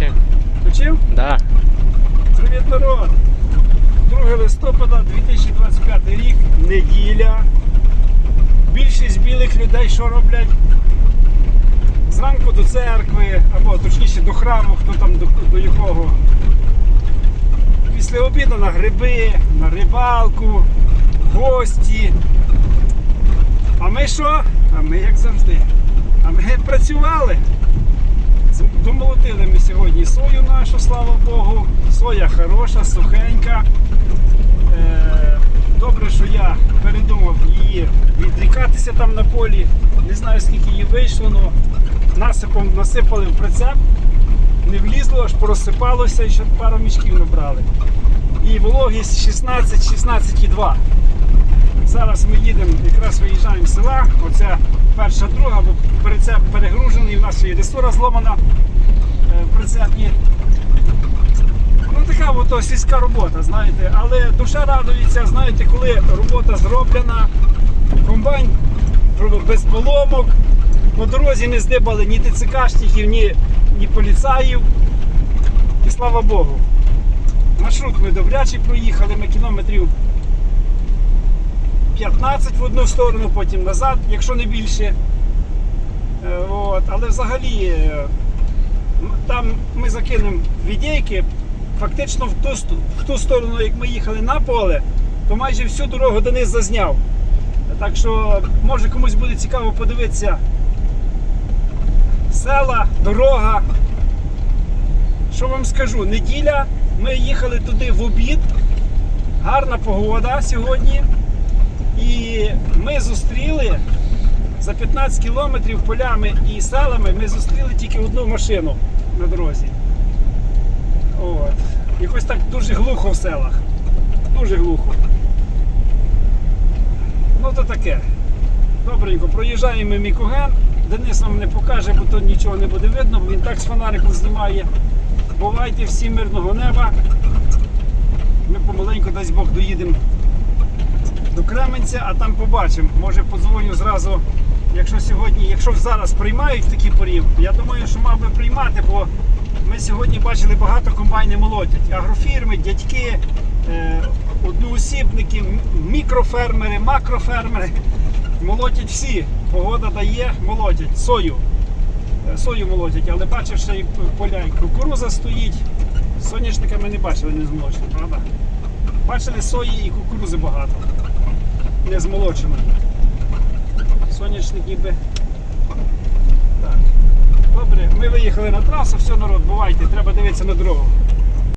Включив? Включив? Да. Привіт, народ! 2 листопада 2025 рік, неділя. Більшість білих людей що роблять? Зранку до церкви, або точніше до храму, хто там до, до якого. Після обіду на гриби, на рибалку, гості. А ми що? А ми як завжди. А ми працювали. Домолотили ми сьогодні сою нашу, слава Богу. Соя хороша, сухенька. Е, Добре, що я передумав її відрікатися там на полі. Не знаю скільки її вийшло, але насипом насипали в прицеп, не влізло, аж порозсипалося і ще пару мішків набрали. І вологість 16-16,2. Зараз ми їдемо, якраз виїжджаємо з села. Оця перша друга, бо нас є ресура зломана е, в прицепі. Ну така от сільська робота, знаєте, але душа радується, знаєте, коли робота зроблена, комбайн без поломок, по дорозі не здибали ні ТЦКшників, ні, ні поліцаїв. І слава Богу. Маршрут ми добрячий проїхали, ми кілометрів 15 в одну сторону, потім назад, якщо не більше. Е, От. Але взагалі е, там ми закинемо відейки, фактично в ту, в ту сторону, як ми їхали на поле, то майже всю дорогу Денис зазняв. Так що, може комусь буде цікаво подивитися села, дорога. Що вам скажу? Неділя, ми їхали туди в обід. Гарна погода сьогодні. І ми зустріли за 15 кілометрів полями і селами ми зустріли тільки одну машину на дорозі. От. Якось так дуже глухо в селах. Дуже глухо. Ну то таке. Добренько, проїжджаємо Мікоген. Денис вам не покаже, бо тут нічого не буде видно, бо він так з фонариком знімає. Бувайте всі мирного неба. Ми помаленьку, дасть Бог, доїдемо до Кременця, а там побачимо. Може подзвоню зразу, якщо сьогодні, якщо зараз приймають такі порів, я думаю, що мав би приймати, бо ми сьогодні бачили багато комбайни молотять. Агрофірми, дядьки, е, одноосібники, мікрофермери, макрофермери. Молотять всі. Погода дає, молотять. Сою. Е, Сою молотять, але бачив, що і поля, кукуруза стоїть. Соняшника ми не бачили, не змолочено, правда? Бачили сої і кукурузи багато. Не змолоченої. Соняшник ніби. Так. Добре, ми виїхали на трасу, все народ, бувайте, треба дивитися на дорогу.